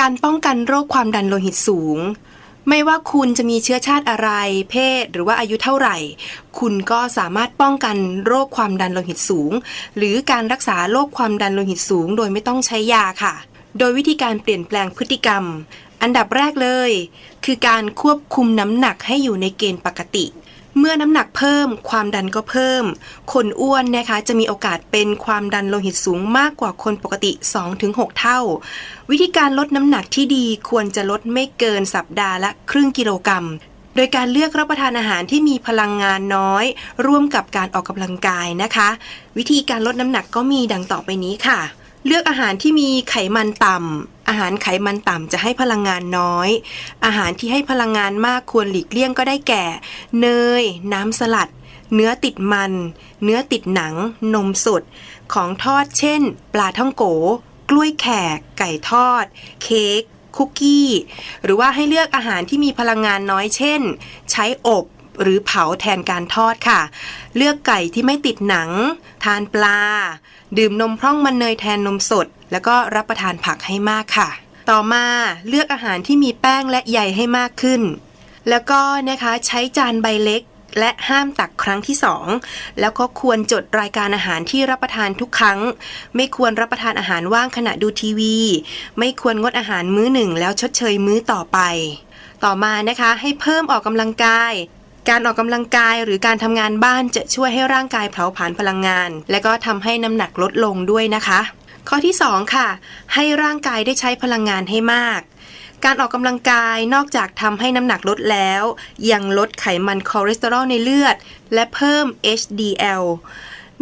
การป้องกันโรคความดันโลหิตสูง ไม่ว่าคุณจะมีเชื้อชาติอะไร เพศ หรือว่าอายุเท่าไหร่ คุณก็สามารถป้องกันโรคความดันโลหิตสูง หรือการรักษาโรคความดันโลหิตสูง โดยไม่ต้องใช้ยาค่ะ โดยวิธีการเปลี่ยนแปลงพฤติกรรม อันดับแรกเลย คือการควบคุมน้ำหนักให้อยู่ในเกณฑ์ปกติ เมื่อน้ำหนักเพิ่ม ความดันก็เพิ่ม คนอ้วนนะคะจะมีโอกาสเป็นความดันโลหิตสูงมากกว่าคนปกติ 2-6 เท่า วิธีการลดน้ำหนักที่ดีควรจะลดไม่เกินสัปดาห์ละครึ่งกิโลกรัมโดยการเลือกรับประทานอาหารที่มีพลังงานน้อย ร่วมกับการออกกำลังกายนะคะ วิธีการลดน้ำหนักก็มีดังต่อไปนี้ค่ะ เลือกอาหารที่มีไขมันต่ำ อาหารไขมันต่ำจะให้พลังงานน้อย อาหารที่ให้พลังงานมากควรหลีกเลี่ยงก็ได้แก่ เนย น้ำสลัด เนื้อติดมัน เนื้อติดหนัง นมสด ของทอดเช่น ปลาท่องโก กล้วยแขก ไก่ทอด เค้ก คุกกี้ หรือว่าให้เลือกอาหารที่มีพลังงานน้อยเช่น ใช้อบหรือเผาแทนการทอดค่ะ เลือกไก่ที่ไม่ติดหนัง ทานปลา ดื่มนมพร่องมันเนยแทนนมสด แล้วก็รับประทานผักให้มากค่ะ ต่อมาเลือกอาหารที่มีแป้งและใยให้มากขึ้น แล้วก็นะคะใช้จานใบเล็กและห้ามตักครั้งที่ 2 แล้วก็ควรจดรายการอาหารที่รับประทานทุกครั้ง ไม่ควรรับประทานอาหารว่างขณะดูทีวี ไม่ควรงดอาหารมื้อหนึ่งแล้วชดเชยมื้อต่อไป ต่อมานะคะให้เพิ่มออกกำลังกาย การออกกำลังกายหรือการทำงานบ้านจะช่วยให้ร่างกายเผาผลาญพลังงาน และก็ทำให้น้ำหนักลดลงด้วยนะคะ ข้อที่ 2 ค่ะ ให้ร่างกายได้ใช้พลังงานให้มาก การออกกำลังกายนอกจากทำให้น้ำหนักลดแล้ว ยังลดไขมันคอเลสเตอรอลในเลือด และเพิ่ม HDL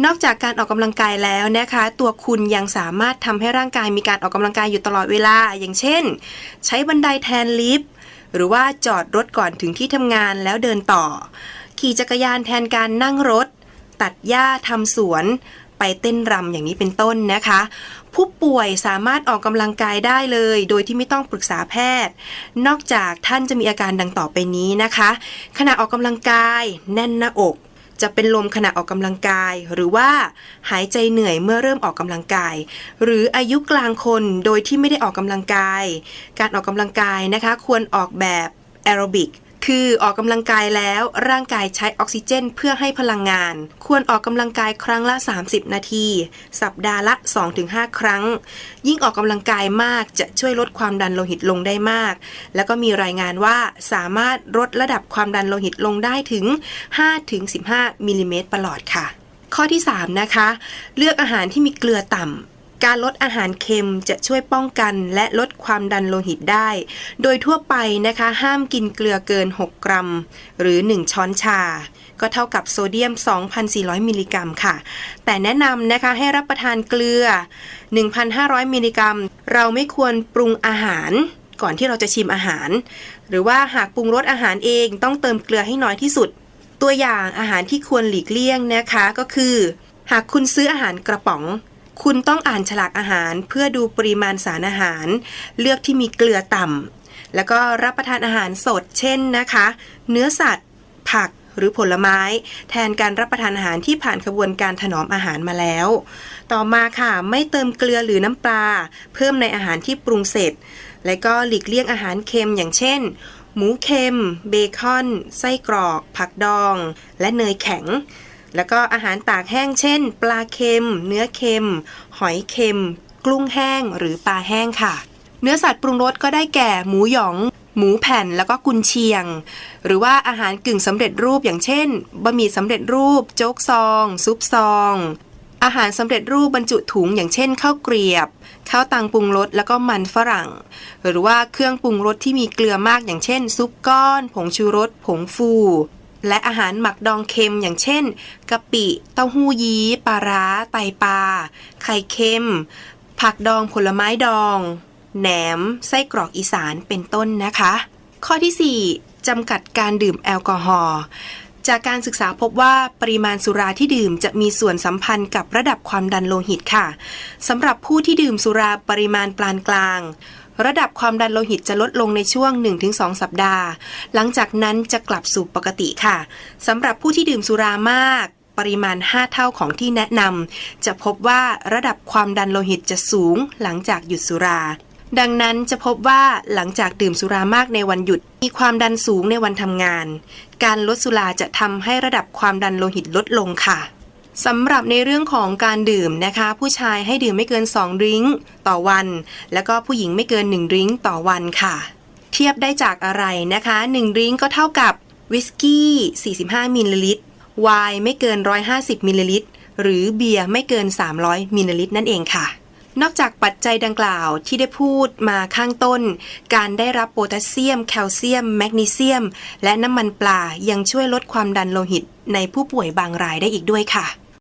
นอกจากการออกกำลังกายแล้วนะคะ ตัวคุณยังสามารถทำให้ร่างกายมีการออกกำลังกายอยู่ตลอดเวลา อย่างเช่น ใช้บันไดแทนลิฟต์หรือว่าจอดรถก่อนถึงที่ทำงานแล้วเดินต่อ ขี่จักรยานแทนการนั่งรถ ตัดหญ้าทำสวน ไปเต้นรำอย่างนี้เป็นต้นนะคะ ผู้ป่วยสามารถออกกำลังกายได้เลย โดยที่ไม่ต้องปรึกษาแพทย์ นอกจากท่านจะมีอาการดังต่อไปนี้นะคะ ขณะออกกำลังกาย แน่นหน้าอกจะเป็นลมขณะออกกำลังกาย หรือว่าหายใจเหนื่อยเมื่อเริ่มออกกำลังกาย หรืออายุกลางคนโดยที่ไม่ได้ออกกำลังกาย การออกกำลังกายนะคะ ควรออกแบบแอโรบิก คือออกกำลังกายแล้วร่างกายใช้ออกซิเจน เพื่อให้พลังงาน ควรออกกำลังกายครั้งละ 30 นาที สัปดาห์ละ 2-5 ครั้ง ยิ่งออกกำลังกายมากจะช่วยลดความดันโลหิตลงได้มาก แล้วก็มีรายงานว่าสามารถลดระดับความดันโลหิตลงได้ถึง 5-15 มิลลิเมตรประหลอดค่ะ ข้อที่ 3 นะคะ เลือกอาหารที่มีเกลือต่ำ การลดอาหารเค็มจะช่วยป้องกันและลดความดันโลหิตได้ โดยทั่วไปนะคะห้ามกินเกลือเกิน 6 กรัม หรือ 1 ช้อนชา ก็เท่ากับโซเดียม 2,400 มิลลิกรัมค่ะ แต่แนะนำนะคะให้รับประทานเกลือ 1,500 มิลลิกรัม เราไม่ควรปรุงอาหารก่อนที่เราจะชิมอาหาร หรือว่าหากปรุงรสอาหารเองต้องเติมเกลือให้น้อยที่สุด ตัวอย่างอาหารที่ควรหลีกเลี่ยงนะคะก็คือ หากคุณซื้ออาหารกระป๋อง คุณต้องอ่านฉลากอาหาร เพื่อดูปริมาณสารอาหาร เลือกที่มีเกลือต่ำแล้วก็รับประทานอาหารสด เช่นนะคะ เนื้อสัตว์ ผักหรือผลไม้ แทนการรับประทานอาหารที่ผ่านกระบวนการถนอมอาหารมาแล้ว ต่อมาค่ะ ไม่เติมเกลือหรือน้ำปลา เพิ่มในอาหารที่ปรุงเสร็จ และก็หลีกเลี่ยงอาหารเค็มอย่างเช่น หมูเค็ม เบคอน ไส้กรอก ผักดอง และเนยแข็ง แล้วก็อาหารตากแห้งเช่น ปลาเค็ม เนื้อเค็ม หอยเค็มกลุ้งแห้งหรือปลาแห้งค่ะ เนื้อสัตว์ปรุงรสก็ได้แก่หมูหยอง หมูแผ่นแล้วก็กุนเชียง หรือว่าอาหารกึ่งสำเร็จรูปอย่างเช่นบะหมี่สำเร็จรูป โจ๊กซอง ซุปซอง อาหารสำเร็จรูปบรรจุถุงอย่างเช่นข้าวเกรียบข้าวตังปรุงรสแล้วก็มันฝรั่ง หรือว่าเครื่องปรุงรสที่มีเกลือมากอย่างเช่น ซุปก้อน ผงชูรส ผงฟู และอาหารหมักดองเค็มอย่างเช่นกะปิเต้าหู้ยี้ปลาร้าไตปลาไข่เค็ม ผักดองผลไม้ดอง แหนม ไส้กรอกอีสานเป็นต้นนะคะ ข้อที่ 4จำกัดการดื่มแอลกอฮอล์จากการศึกษาพบว่าปริมาณสุราที่ดื่มจะมีส่วนสัมพันธ์กับระดับความดันโลหิตค่ะสำหรับผู้ที่ดื่มสุราปริมาณปานกลาง ระดับความดันโลหิตจะลดลงในช่วง 1-2 สัปดาห์ หลังจากนั้นจะกลับสู่ปกติค่ะสำหรับผู้ที่ดื่มสุรามากปริมาณ 5 เท่าของที่แนะนำ จะพบว่าระดับความดันโลหิตจะสูงหลังจากหยุดสุรา ดังนั้นจะพบว่าหลังจากดื่มสุรามากในวันหยุด มีความดันสูงในวันทำงาน การลดสุราจะทำให้ระดับความดันโลหิตลดลงค่ะ สำหรับในเรื่องของการดื่มนะคะ ผู้ชายให้ดื่มไม่เกิน 2 ดริงก์ต่อวัน แล้วก็ผู้หญิงไม่เกิน 1 ดริงก์ต่อวันค่ะ เทียบได้จากอะไรนะคะ 1 ดริงก์ก็เท่ากับวิสกี้ 45 มิลลิลิตรไวน์ไม่เกิน 150 มิลลิลิตรหรือเบียร์ไม่เกิน 300 มิลลิลิตรนั่นเองค่ะ นอกจากปัจจัยดังกล่าวที่ได้พูดมาข้างต้น การได้รับโพแทสเซียม แคลเซียม แมกนีเซียม และน้ำมันปลายังช่วยลดความดันโลหิตในผู้ป่วยบางรายได้อีกด้วยค่ะ